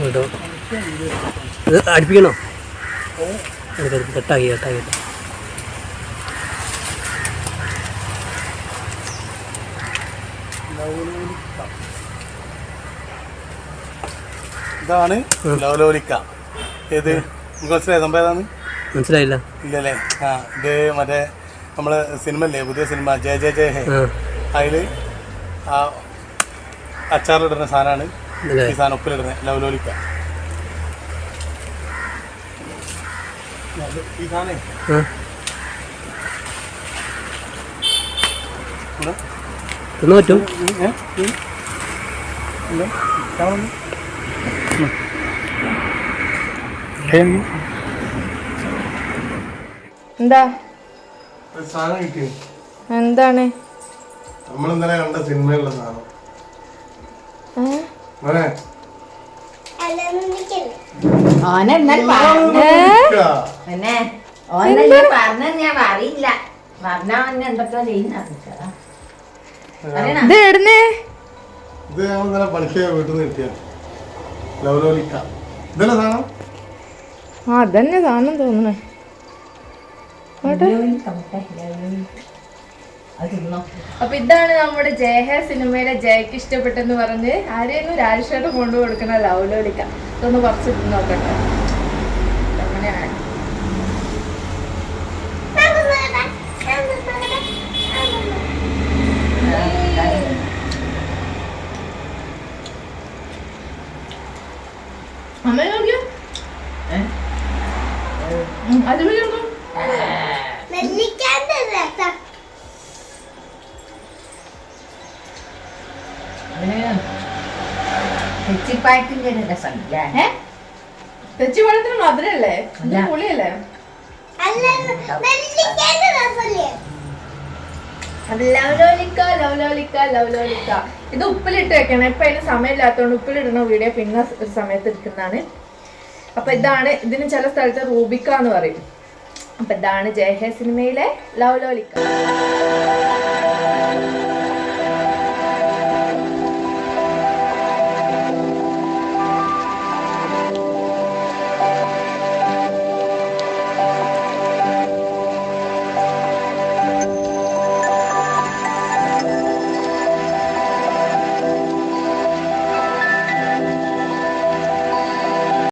കേട്ടോ ഇത് അടുപ്പിക്കണോ? കട്ടാക്കി കട്ടാക്കി. ഇതാണ് ലവലോലിക്ക. ഏത്? മനസ്സിലായി? സംഭവം ഏതാണ്? മനസ്സിലായില്ല. ഇല്ലല്ലേ? ആ ഇത് മറ്റേ നമ്മളെ സിനിമ അല്ലേ പുതിയ സിനിമ ജയ ജയ ജയ ഹേ. ആ. അതിൽ ആ അച്ചാറിലിടുന്ന സാധനമാണ്. ഈ സാധനം ഉപ്പിലിടുന്നത് ലവലോലിക്ക ഈ സാധനേ. തിന്നു പറ്റും? എന്താ? എന്താണ്? നമ്മൾ ഇന്നലെ കണ്ട സിനിമയിലുള്ള സാധനം. ഓനെന്നാൽ പിന്നെ ഓനെന്നാൽ പറഞ്ഞ ഞാൻ അറിയില്ല. പറഞ്ഞ ഓനെ എന്തൊക്കെ ചെയ്യുന്ന ഇത് എവിടുന്ന്? ഇത് ഞങ്ങൾ ഇന്നലെ പണിക്ക് വീട്ടിൽ നിന്ന് കിട്ടിയ ലവലോലിക്ക. ഇതല്ലേ സാധനം? ആ അതന്നെ സാധനം തോന്നണേ അപ്പൊ ഇതാണ് നമ്മുടെ ജയഹ സിനിമയിലെ ജയക്ക് ഇഷ്ടപ്പെട്ടെന്ന് പറഞ്ഞ് ആരെയും രാജേഷേട്ട് കൊണ്ടു കൊടുക്കണ ലൗലോളിക്ക വിളിക്കാം. ഇതൊന്ന് കുറച്ച് ഇത് നോക്കട്ടെ. അങ്ങനെയാണ്. അമ്മ നോക്കിയോ? അത് നോക്കിയോ തെച്ചിപ്പായത്തിന്റെ ഒരു രസമില്ല ഏ? തെച്ചി പഴത്തിന് മധുരല്ലേ. പുളിയല്ലേ? ലവലോലിക്ക ലവലോലിക്ക ലവലോലിക്ക ഇത് ഉപ്പിലിട്ട് വെക്കണം. ഇപ്പൊ അതിന് സമയമില്ലാത്തതുകൊണ്ട് ഉപ്പിലിടുന്ന വീഡിയോ പിന്നെ ഒരു സമയത്ത് എടുക്കുന്നതാണ്. അപ്പൊ ഇതാണ് ഇതിന് ചില സ്ഥലത്ത് റൂബിക്ക എന്ന് പറയും. അപ്പൊ ഇതാണ് ജയഹേ സിനിമയിലെ ലവ് ലവലോലിക്ക